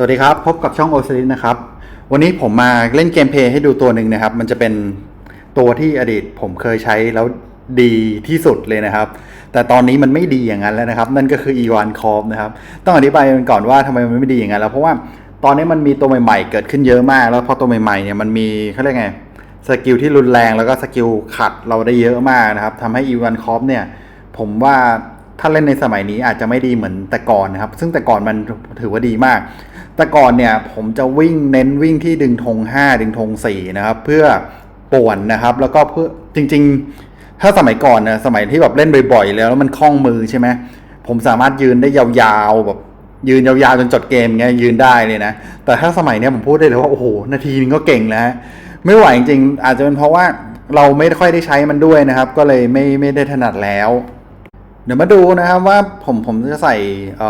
สวัสดีครับ พบกับช่องโอซิลิสนะครับ วันนี้ผมมาเล่นเกมเพย์ให้ดูตัวหนึ่งนะครับ มันจะเป็นตัวที่อดีตผมเคยใช้แล้วดีที่สุดเลยนะครับ แต่ตอนนี้มันไม่ดีอย่างนั้นแล้วนะครับ นั่นก็คือ E1 Corp นะครับ ต้องอธิบายกันก่อนว่าทำไมมันไม่ดีอย่างนั้นแล้ว เพราะว่าตอนนี้มันมีตัวใหม่ๆ เกิดขึ้นเยอะมาก แล้วพอตัวใหม่ๆเนี่ยมันมีเขาเรียกไงสกิลที่รุนแรงแล้วก็สกิลขัดเราได้เยอะมากนะครับทำให้ E1 Corp เนี่ยผมว่า ถ้าเล่นในสมัยนี้อาจจะไม่ดีเหมือนแต่ก่อนนะครับ ซึ่งแต่ก่อนมันถือว่าดีมาก แต่ก่อนเนี่ยผมจะวิ่งเน้นวิ่งที่ดึงธง5 ดึงธง4นะครับ เพื่อป่วนนะครับ แล้วก็เพื่อจริง ๆ ถ้าสมัยก่อนนะสมัยที่แบบเล่นบ่อยๆ แล้วแล้วมันคล่องมือใช่ไหมผมสามารถยืนได้ยาวๆแบบยืนยาวๆจนจดเกมเงี้ยยืนได้เลยนะ แต่ถ้าสมัยเนี้ยผมพูดได้เลยว่าโอ้โหนาทีนึงก็เก่งแล้วไม่ไหวจริงๆอาจจะเป็นเพราะว่าเราไม่ค่อยได้ใช้มันด้วยนะครับ ก็เลยไม่ไม่ได้ถนัดแล้ว เดี๋ยวมาดูนะครับว่าผมผมจะใส่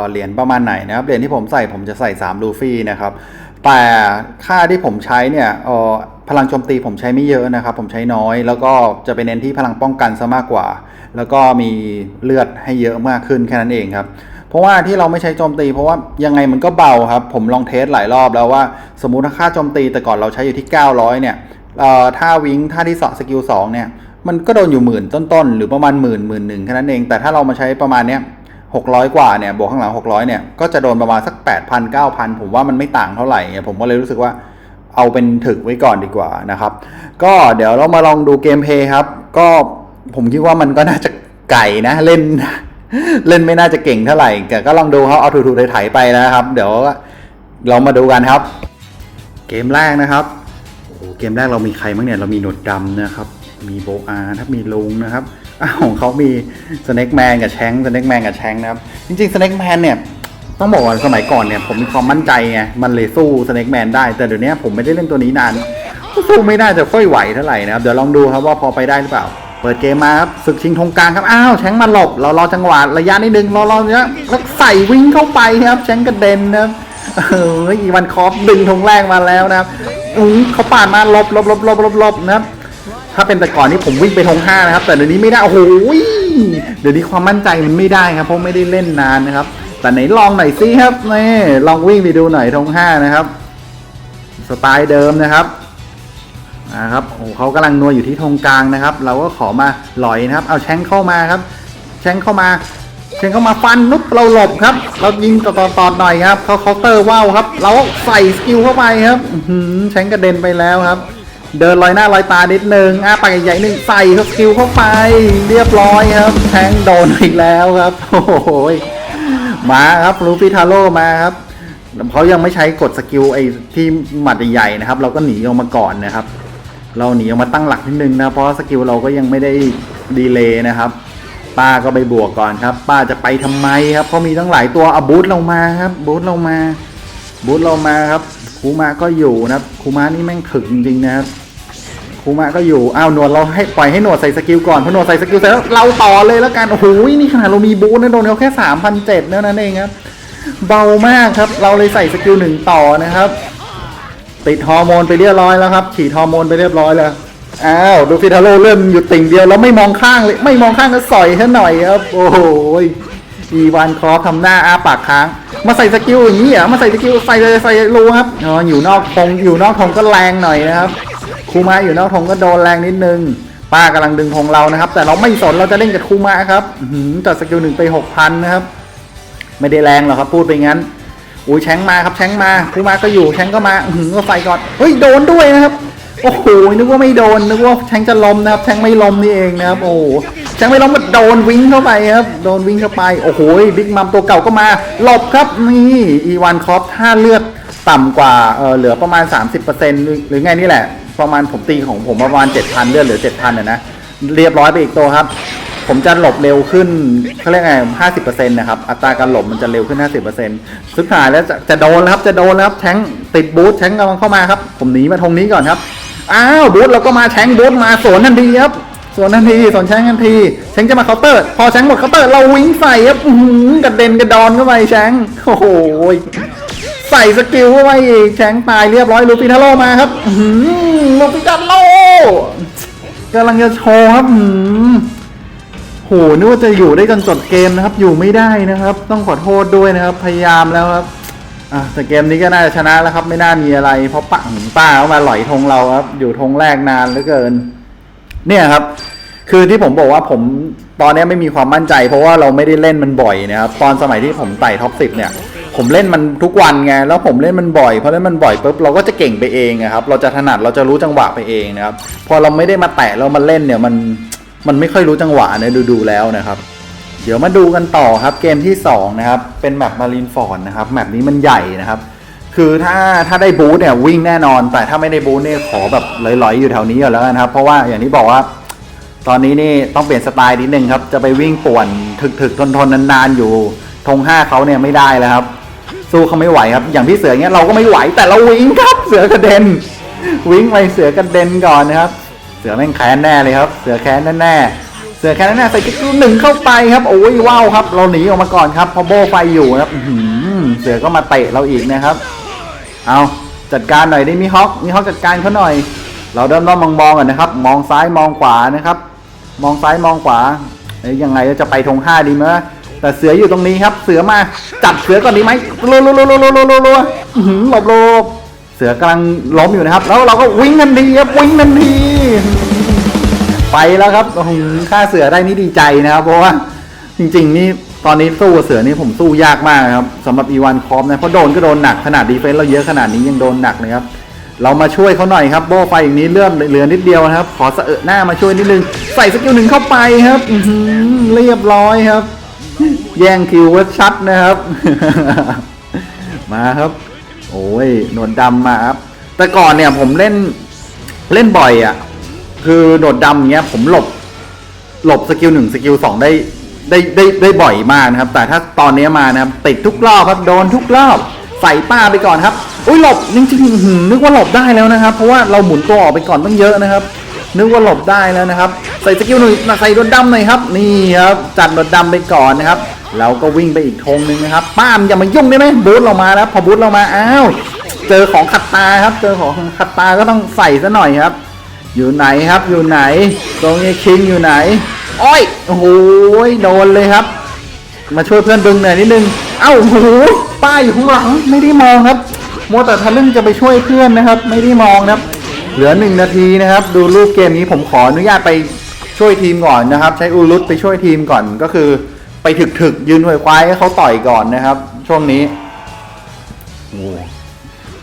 เหรียญประมาณไหนนะครับเหรียญที่ผมใส่ผมจะใส่3ลูฟี่นะครับแต่ค่าที่ผมใช้เนี่ยพลังโจมตีผมใช้ไม่เยอะนะครับ ผมใช้น้อย แล้วก็จะไปเน้นที่พลังป้องกันซะมากกว่า แล้วก็มีเลือดให้เยอะมากขึ้นแค่นั้นเองครับเพราะว่าที่เราไม่ใช้โจมตี เพราะว่ายังไงมันก็เบาครับ ผมลองเทสหลายรอบแล้วว่าสมมุติถ้าค่าโจมตีแต่ก่อนเราใช้อยู่ที่ 900 เนี่ยเอ่อถ้าวิงท่าที่สองสกิลสองเนี่ย มันก็โดนอยู่หมื่นต้นๆ หรือประมาณหมื่นหมื่นหนึ่งแค่นั้นเอง แต่ถ้าเรามาใช้ประมาณเนี้ยหกร้อยกว่าเนี่ยบวกข้างหลังหกร้อยเนี่ยก็จะโดนประมาณสักแปดพันเก้าพันผมว่ามันไม่ต่างเท่าไหร่ผมก็เลยรู้สึกว่าเอาเป็นถึกไว้ก่อนดีกว่านะครับ ก็เดี๋ยวเรามาลองดูเกมเพย์ครับ ก็ผมคิดว่ามันก็น่าจะไก่นะเล่น เล่นไม่น่าจะเก่งเท่าไหร่แต่ก็ลองดูเขาเอาถูๆไถๆไปนะครับ เดี๋ยวเรามาดูกันครับ เกมแรกนะครับโอ้เกมแรกเรามีใครบ้างเนี่ยเรามีหนวดดำนะครับ มีโบอาร์ครับมีลุงนะครับอ้าวของเขามีสเน็กแมนกับแชงสเน็กแมนกับแชงนะครับจริงๆสเน็กแมนเนี่ยต้องบอกว่าสมัยก่อนเนี่ยผมมีความมั่นใจไงมันเลยสู้สเน็กแมนได้ แต่เดี๋ยวนี้ผมไม่ได้เล่นตัวนี้นานสู้ไม่น่าจะค่อยไหวเท่าไหร่นะครับเดี๋ยวลองดูครับว่าพอไปได้หรือเปล่า เปิดเกมมาครับศึกชิงธงกลางครับอ้าวแชงมาหลบเรารอจังหวะระยะนิดนึงรอรอเนี้ยแล้วใส่วิ่งเข้าไปครับแชงกระเด็นนะครับเอออีวันคอฟดึงธงแรกมาแล้วนะครับอุ้เขาปาดมาหลบหลบหลบหลบหลบหลบนะครับ ถ้าเป็นแต่ก่อนนี่ผมวิ่งไปธงห้านะครับ แต่เดี๋ยวนี้ไม่ได้โอ้โหเดี๋ยวนี้ความมั่นใจมันไม่ได้ครับ เพราะไม่ได้เล่นนานนะครับ แต่ไหนลองหน่อยสิครับนี่ลองวิ่งไปดูหน่อยธงห้านะครับ สไตล์เดิมนะครับนะครับโอ้เขากำลังนัวอยู่ที่ธงกลางนะครับ เราก็ขอมาลอยนะครับ เอาแชงเข้ามาครับ แชงเข้ามาแชงเข้ามาฟันนุ๊บเราหลบครับ เรายิงต่อต่อต่อหน่อยครับเขาเคาน์เตอร์ว่าวครับ เราใส่สกิลเข้าไปครับแชงกระเด็นไปแล้วครับ เดินลอยหน้าลอยตานิดนึงอ้าปากใหญ่ๆหนึ่งใส่สกิลเข้าไป เรียบร้อยครับ แทงโดนอีกแล้วครับ โอ้โหยมาครับลูฟิทาโร่มาครับเขายังไม่ใช้กดสกิลไอ้ที่หมัดใหญ่ๆนะครับ เราก็หนีออกมาก่อนนะครับ เราหนีออกมาตั้งหลักนิดนึงนะเพราะสกิลเราก็ยังไม่ได้ดีเลย์นะครับป้าก็ไปบวกก่อนครับ ป้าจะไปทำไมครับเพราะมีตั้งหลายตัวอาบูทเรามาครับบูทเรามาบูทเรามาครับ คูมาก็อยู่นะครับคูมานี่แม่งถึกจริงๆนะครับคูมาก็อยู่อ้าวหนวดเราให้ปล่อยให้หนวดใส่สกิลก่อนพอหนวดใส่สกิลเสร็จแล้วเราต่อเลยแล้วกันโอ้โหนี่ขนาดเรามีบูทนะโดนเขาแค่สามพันเจ็ดเท่านั้นเองครับเบามากครับ เราเลยใส่สกิลหนึ่งต่อนะครับ ติดฮอร์โมนไปเรียบร้อยแล้วครับ ฉีดฮอร์โมนไปเรียบร้อยแล้วอ้าวดูฟิทาโร่เริ่มอยู่ติ่งเดียวแล้วไม่มองข้างเลย ไม่มองข้างก็สอยแค่หน่อยครับ โอ้โห อีวานครอฟทำหน้าอาปากค้าง มาใส่สกิลอย่างนี้เหรอมาใส่สกิลใส่เลยใส่รูครับอ๋ออยู่นอกธงอยู่นอกธงก็แรงหน่อยนะครับคูมาอยู่นอกธงก็โดนแรงนิดนึงป้ากำลังดึงธงเรานะครับ แต่เราไม่สนเราจะเล่นกับคูมาครับหือจัดสกิลหนึ่งไปหกพันนะครับ ไม่ได้แรงหรอกครับพูดไปงั้นอุ้ยแชงมาครับแชงมาคูมาก็อยู่แชงก็มาหือก็ใส่ก่อนเฮ้ยโดนด้วยนะครับโอ้โหนึกว่าไม่โดนนึกว่าแชงจะล้มนะครับแชงไม่ล้มนี่เองนะครับโอ้ โหแชงไม่ล้มก็โดนวิ่งเข้าไปครับ โดนวิ่งเข้าไป โอ้โหบิ๊กมัมตัวเก่าก็มาหลบครับนี่อีวานคอฟถ้าเลือดต่ำกว่าเออเหลือประมาณ 30%หรือหรือไงนี่แหละ ประมาณผมตีของผมประมาณ 7,000 เลือดเหลือ 7,000นะนะเรียบร้อยไปอีกตัวครับ ผมจะหลบเร็วขึ้นเขาเรียกไงห้าสิบเปอร์เซ็นต์นะครับ อัตราการหลบมันจะเร็วขึ้นห้าสิบเปอร์เซ็นต์สุดท้ายแล้วจะจะโดนแล้วครับ จะโดนแล้วครับ แทงติดบูทแทงกำลังเข้ามาครับ ผมหนีมาทงนี้ก่อนครับ อ้าวบูทเราก็มาแทงบูทมาสวนทันทีครับ สวนทันทีสวนแชงทันทีแชงจะมาเคาน์เตอร์ พอแชงหมดเคาน์เตอร์เราวิ่งใส่ครับหือกระเด็นกระดอนเข้าไปแชงโอ้โหใส่สกิลเข้าไปอีกแชงตายเรียบร้อยลูฟิทาโร่มาครับหือลูฟิทาโร่กำลังจะโชว์ครับอื้อหือโหนึกว่าจะอยู่ได้จนจบเกมนะครับ อยู่ไม่ได้นะครับ ต้องขอโทษด้วยนะครับ พยายามแล้วครับอะแต่เกมนี้ก็น่าจะชนะแล้วครับ ไม่น่ามีอะไร เพราะป้าป้าเข้ามาหลอยธงเราครับ อยู่ธงแรกนานเหลือเกิน เนี่ยครับ คือที่ผมบอกว่าผมตอนนี้ไม่มีความมั่นใจ เพราะว่าเราไม่ได้เล่นมันบ่อยนะครับตอนสมัยที่ผมไต่ท็อปสิบเนี่ย ผมเล่นมันทุกวันไงแล้วผมเล่นมันบ่อยเพราะเล่นมันบ่อยปุ๊บเราก็จะเก่งไปเองอะครับ เราจะถนัดเราจะรู้จังหวะไปเองนะครับ พอเราไม่ได้มาแตะแล้วมาเล่นเนี่ยมันมันไม่ค่อยรู้จังหวะนะดูดูแล้วนะครับเดี๋ยวมาดูกันต่อครับเกมที่ 2 นะครับ เป็นแมปมารีนฟอร์ดนะครับแมปนี้มันใหญ่นะครับ คือถ้าถ้าได้บูธเนี่ยวิ่งแน่นอน แต่ถ้าไม่ได้บูธเนี่ยขอแบบลอยๆอยู่แถวนี้ก่อนแล้วกันครับ เพราะว่าอย่างที่บอกว่า ตอนนี้นี่ต้องเปลี่ยนสไตล์นิดนึงครับ จะไปวิ่งป่วนถึกๆทนๆนานๆอยู่ธงห้าเขาเนี่ยไม่ได้แล้วครับ สู้เขาไม่ไหวครับ อย่างพี่เสือเงี้ยเราก็ไม่ไหวแต่เราวิ่งครับ เสือกระเด็น วิ่งไปเสือกระเด็นก่อนนะครับ เสือแม่งแค้นแน่เลยครับ เสือแค้นแน่ๆเสือแค้นแน่ๆใส่กิ๊กหนึ่งเข้าไปครับโอ้ยว้าวครับ เราหนีออกมาก่อนครับเพอโบไฟอยู่นะครับเสือก็มาเตะเราอีกนะครับ เอาจัดการหน่อยได้มีฮอกมีฮอกจัดการเขาหน่อย เราเริ่มต้นมองมองก่อนนะครับ มองซ้ายมองขวานะครับ มองซ้ายมองขวาเอ้ยยังไงจะไปธงห้าดีมั้ยแต่เสืออยู่ตรงนี้ครับ เสือมาจับเสือก่อนดีไหมรัวรัวรัวรัวรัวรัวรัวอื้อหือหลบหลบเสือกำลังล้มอยู่นะครับ แล้วเราก็วิ่งทันทีครับวิ่งทันที ไปแล้วครับฆ่าเสือได้นี่ดีใจนะครับเพราะว่าจริง ๆ นี่ อนนี้สู้กับเสือนี่ผมสู้ยากมากครับสำหรับอีวานคอมนะเพราะโดนก็โดนหนักขนาดดีเฟนส์เราเยอะขนาดนี้ยังโดนหนักเลยครับเรามาช่วยเขาหน่อยครับโบไฟอย่างนี้เลื่อนเหลือนิดเดียวนะครับ ขอสะเอะหน้ามาช่วยนิดนึงใส่สกิลหนึ่งเข้าไปครับเรียบร้อยครับ แย่งคิววัดชัดนะครับ มาครับ โอ้ยหนวดดำมาครับแต่ก่อนเนี่ยผมเล่นเล่นบ่อยอะ คือโดดดำอย่างเงี้ยผมหลบหลบสกิลหนึ่งสกิลสองได้ ได้ได้ได้บ่อยมากนะครับ แต่ถ้าตอนนี้มานะครับติดทุกรอบครับโดนทุกรอบใส่ป้าไปก่อนครับอุ้ยหลบจริงๆอื้อหืนึกว่าหลบได้แล้วนะครับ เพราะว่าเราหมุนตัวออกไปก่อนตั้งเยอะนะครับ นึกว่าหลบได้แล้วนะครับ ใส่สกิลหนึ่งใส่โดดดำหน่อยครับนี่ครับจัดโดดดำไปก่อนนะครับเราก็วิ่งไปอีกธงหนึ่งนะครับ ป้ามอย่ามายุ่งได้ไหมบูธเรามาแล้วพอบูธเรามาอ้าวเจอของขัดตาครับ เจอของขัดตาก็ต้องใส่ซะหน่อยครับ อยู่ไหนครับอยู่ไหนตรงนี้คิงอยู่ไหน โอ้ยโอ้โหโดนเลยครับ มาช่วยเพื่อนดึงหน่อยนิดนึง เอ้าโอ้โหป้ายอยู่ข้างหลังไม่ได้มองครับมัวแต่ทะลึ่งจะไปช่วยเพื่อนนะครับ ไม่ได้มองนะครับ เหลือหนึ่งนาทีนะครับ ดูรูปเกมนี้ผมขออนุญาตไปช่วยทีมก่อนนะครับ ใช้อูรุตไปช่วยทีมก่อนก็คือ ไปถึกๆยืนหวยควายให้เขาต่อยก่อนนะครับ ช่วงนี้โอ้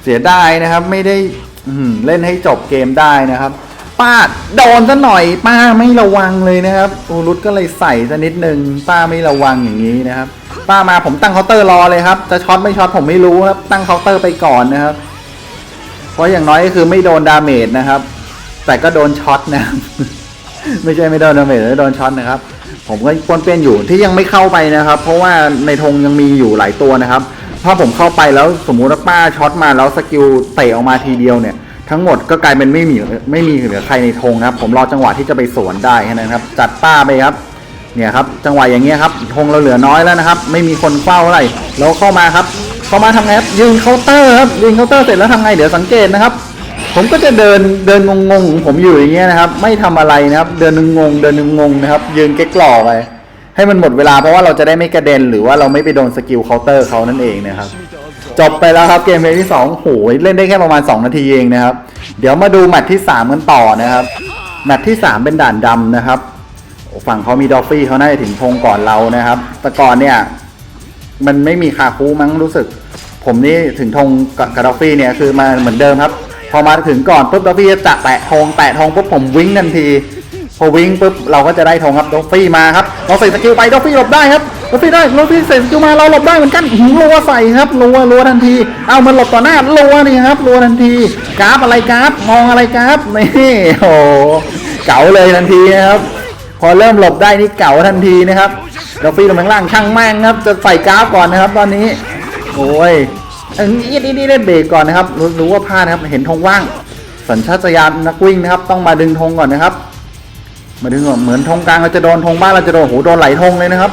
เสียดายนะครับ ไม่ได้เล่นให้จบเกมได้นะครับ ป้าโดนซะหน่อย ป้าไม่ระวังเลยนะครับอูรุตก็เลยใส่ซะนิดนึงป้าไม่ระวังอย่างนี้นะครับ ป้ามาผมตั้งเคาน์เตอร์รอเลยครับ จะช็อตไม่ช็อตผมไม่รู้ครับ ตั้งเคาน์เตอร์ไปก่อนนะครับ เพราะอย่างน้อยก็คือไม่โดนดาเมจนะครับ แต่ก็โดนช็อตนะไม่ใช่ไม่โดนดาเมจแต่โดนช็อตนะครับ ผมก็ปวนเปี้ยนอยู่ที่ยังไม่เข้าไปนะครับ เพราะว่าในธงยังมีอยู่หลายตัวนะครับ ถ้าผมเข้าไปแล้วสมมุติว่าป้าช็อตมาแล้วสกิลเตะออกมาทีเดียวเนี่ย ทั้งหมดก็กลายเป็นไม่มีไม่มีเหลือใครในธงนะครับ ผมรอจังหวะที่จะไปสวนได้แค่นั้นครับ จัดป้าไปครับเนี่ยครับจังหวะอย่างเงี้ยครับธงเราเหลือน้อยแล้วนะครับ ไม่มีคนเฝ้าอะไรเราเข้ามาครับ เข้ามาทำไงครับยืนเคาน์เตอร์ครับยืนเคาน์เตอร์เสร็จแล้วทำไงเดี๋ยวสังเกตนะครับ ผมก็จะเดินเดินงงๆผมอยู่อย่างเงี้ยนะครับ ไม่ทำอะไรนะครับ เดินงงๆเดินงงๆนะครับ ยืนเก๊กหล่อไปให้มันหมดเวลาเพราะว่าเราจะได้ไม่กระเด็นหรือว่าเราไม่ไปโดนสกิลเคาน์เตอร์เขานั่นเองนะครับ จบไปแล้วครับเกมเพลย์ที่2โหยเล่นได้แค่ประมาณ 2 นาทีเองนะครับ เดี๋ยวมาดูแมตช์ที่ 3 กันต่อนะครับแมตช์ที่ 3 เป็นด่านดำนะครับ ฝั่งเขามีดอฟฟี่เขาน่าจะถึงธงก่อนเรานะครับ แต่ก่อนเนี่ย มันไม่มีคาคูมั้งรู้สึก ผมนี่ถึงธงกับดอฟฟี่เนี่ยคือมาเหมือนเดิมครับ พอมาถึงก่อนปุ๊บดอฟฟี่จะแตะธงแตะธงปุ๊บผมวิ่งทันที พอวิ่งปุ๊บเราก็จะได้ธงครับดอฟฟี่มาครับเราใส่สกิลไปดอฟฟี่หลบได้ครับ ดอฟฟี่ได้ดอฟฟี่ใส่สกิลมาเราหลบได้เหมือนกันหืมรัวใส่ครับรัวรัวทันที เอามันหลบต่อหน้ารัวนี่ครับรัวทันทีกราฟอะไรกราฟมองอะไรกราฟนี่โอ้โหเก๋าเลยทันทีนะครับพอเริ่มหลบได้นี่เก๋าทันทีนะครับดอฟฟี่ลงข้างล่างช่างแม่งครับจะใส่กราฟก่อนนะครับ ตอนนี้ โอ้ยอันนี้นี่นี่เล่นเบรกก่อนนะครับรู้รู้ว่าพลาดนะครับเห็นธงว่าง สัญชาตญาณนักวิ่งนะครับ ต้องมาดึงธงก่อนนะครับ มาดึงก่อนเหมือนธงกลางเราจะโดนธงบ้านเราจะโดนโหโดนไหลธงเลยนะครับ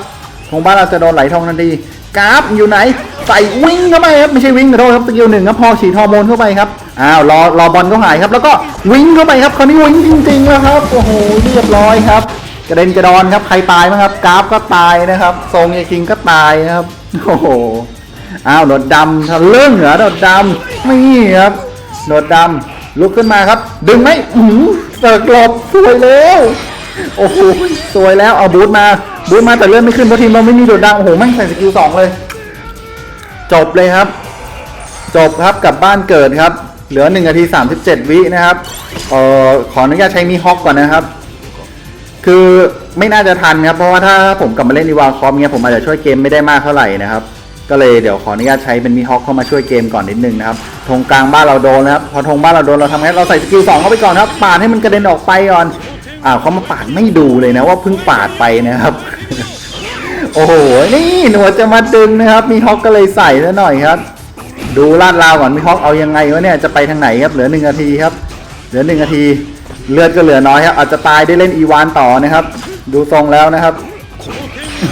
ธงบ้านเราจะโดนไหลธงทันทีกราฟอยู่ไหนใส่วิ่งเข้าไปครับไม่ใช่วิ่งขอโทษครับสกิลหนึ่งครับพอฉีดฮอร์โมนเข้าไปครับอ้าวรอรอบอลเขาหายครับ แล้วก็วิ่งเข้าไปครับคราวนี้วิ่งจริงๆแล้วครับโอ้โหเรียบร้อยครับกระเด็นกระดอนครับใครตายมั้งครับกราฟก็ตายนะครับทรงยาคิงก็ตายครับโอ้โหอ้าวหนวดดำทะลึ่งเหรอหนวดดำไม่ครับหนวดดำลุกขึ้นมาครับ ดึงไหมอื้อหือเสิร์กหลบสวยแล้วโอ้โหสวยแล้วเอาบูทมา บูทมาแต่เลื่อนไม่ขึ้นเพราะทีมเราไม่มีหนวดดำโอ้โหแม่งใส่สกิลสองเลย จบเลยครับ จบครับกลับบ้านเกิดครับ เหลือ1นาที37วินะครับเอ่อขออนุญาตใช้มีฮอกก่อนนะครับ คือไม่น่าจะทันครับ เพราะว่าถ้าผมกลับมาเล่นอีวาคอมเนี่ยผมอาจจะช่วยเกมไม่ได้มากเท่าไหร่นะครับก็เลยเดี๋ยวขออนุญาตใช้เป็นมีฮอกเข้ามาช่วยเกมก่อนนิดนึงนะครับธงกลางบ้านเราโดนนะครับพอธงบ้านเราโดนเราทำไงเราใส่สกิลสองเข้าไปก่อนครับปาดให้มันกระเด็นออกไปก่อน อ้าวเขามาปาดไม่ดูเลยนะว่าเพิ่งปาดไปนะครับ โอ้โห นี่หนวดจะมาดึงนะครับ มีฮอกก็เลยใส่ซะหน่อยครับ ดูลาดราวก่อนมีฮอกเอายังไงวะเนี่ย จะไปทางไหนครับ เหลือหนึ่งนาทีครับ เหลือหนึ่งนาที เลือดก็เหลือน้อยครับ อาจจะตายได้เล่นอีวานต่อนะครับ ดูทรงแล้วนะครับ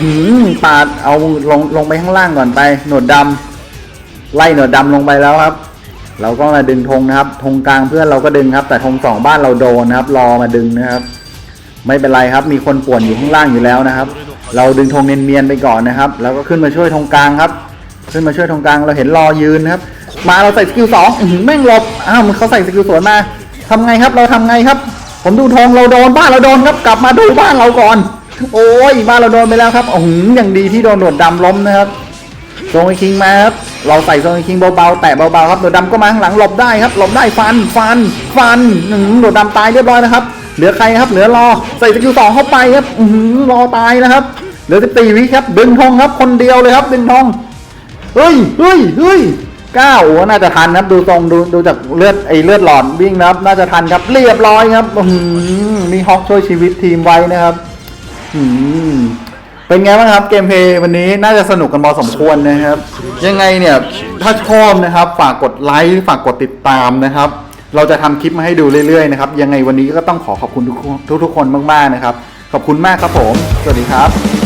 หือปาดเอาลงลงไปข้างล่างก่อนไป หนวดดำไล่หนวดดำลงไปแล้วครับเราก็มาดึงธงนะครับธงกลางเพื่อนเราก็ดึงครับ แต่ธงสองบ้านเราโดนนะครับ รอมาดึงนะครับ ไม่เป็นไรครับ มีคนป่วนอยู่ข้างล่างอยู่แล้วนะครับ เราดึงธงเนียนๆไปก่อนนะครับ แล้วก็ขึ้นมาช่วยธงกลางครับ ขึ้นมาช่วยธงกลางเราเห็นรอยืนครับ มาเราใส่สกิลสองแม่งหลบอ้าวมันเขาใส่สกิลสวนมาทำไงครับเราทำไงครับ ผมดูธงเราโดนบ้านเราโดนครับกลับมาดูบ้านเราก่อน โอ้ยบ้านเราโดนไปแล้วครับโอ้โหอย่างดีที่โดนหนวดดำล้มนะครับโซงไอคิงมาครับเราใส่โซงไอคิงเบาๆแตะเบาๆครับหนวดดำก็มาข้างหลังหลบได้ครับหลบได้ฟันฟันฟันหนึ่งหนวดดำตายเรียบร้อยนะครับ เหลือใครครับ เหลือรอใส่สกิลสองเข้าไปครับอรอตายนะครับ เหลือสิบสี่วิครับ ดึงธงครับคนเดียวเลยครับ ดึงธงเฮ้ยเฮ้ยเฮ้ยเก้าโอ้น่าจะทันครับ ดูทรงดูดูจากเลือดไอเลือดหลอดวิ่งนะครับ น่าจะทันครับ เรียบร้อยครับมีฮอกช่วยชีวิตทีมไว้นะครับเป็นไงบ้างครับเกมเพย์วันนี้น่าจะสนุกกันพอสมควรนะครับ ยังไงเนี่ยถ้าชอบนะครับ ฝากกดไลค์ฝากกดติดตามนะครับ เราจะทำคลิปมาให้ดูเรื่อยๆนะครับ ยังไงวันนี้ก็ต้องขอขอบคุณทุกทุกๆคนมากๆนะครับ ขอบคุณมากครับผม สวัสดีครับ